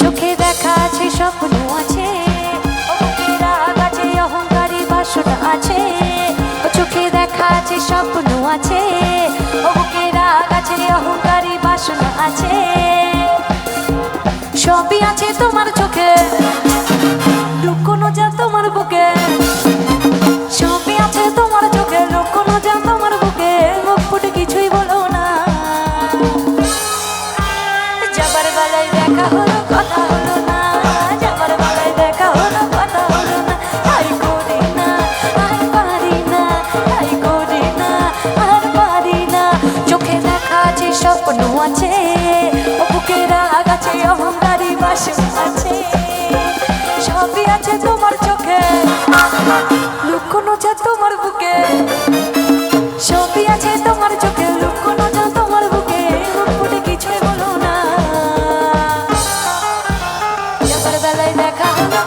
চোখে দেখা আছে, স্বপ্ন আছে রাগ আছে, অহংকারী বাসনা আছে। চোখে দেখা আছে, স্বপ্ন আছে ওকে রাগ আছে, অহংকারী বাসনা আছে। সবই আছে তোমার চোখে, লুকোনো যা তোমার বুকে। সবই আছে তোমার চোখে, লুকোনো যা বাসন আছে সবই আছে তোমার চোখে। লুকোনো যা তোমার বুকে। সবই আছে তোমার চোখে। লুকোনো যা তোমার বুকে। ফুটে কিছুই বলো না। যাবার বেলায় দেখা হলো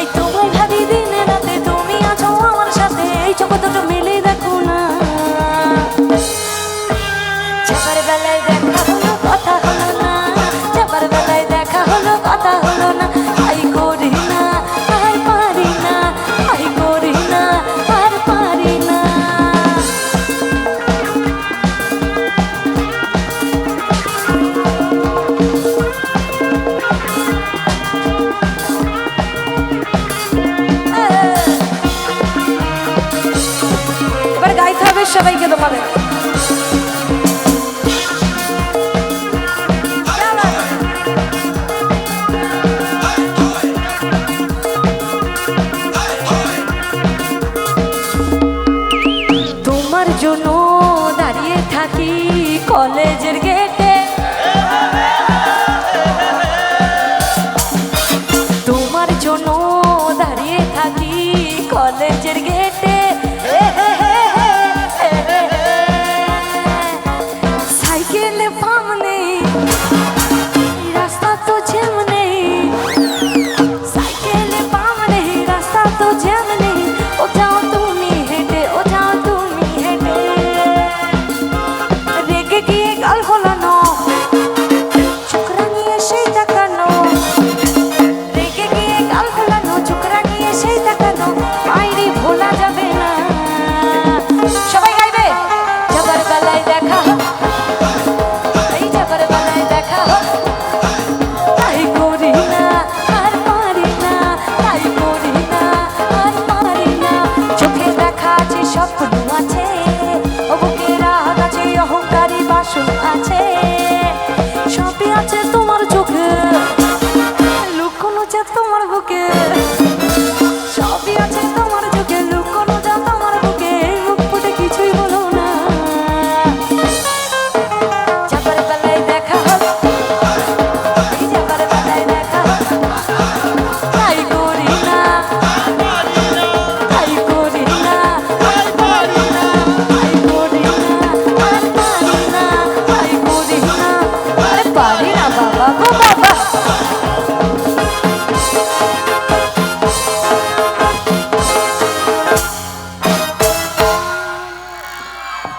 এই তোমায় ভাবি, দিন রাতে তুমি আছো আমার সাথে। এই চোখ দুটো মিলে দেখো না। বেলায় দেখা তোমার জন্য দাঁড়িয়ে থাকি বুকে সবই আছে তোমার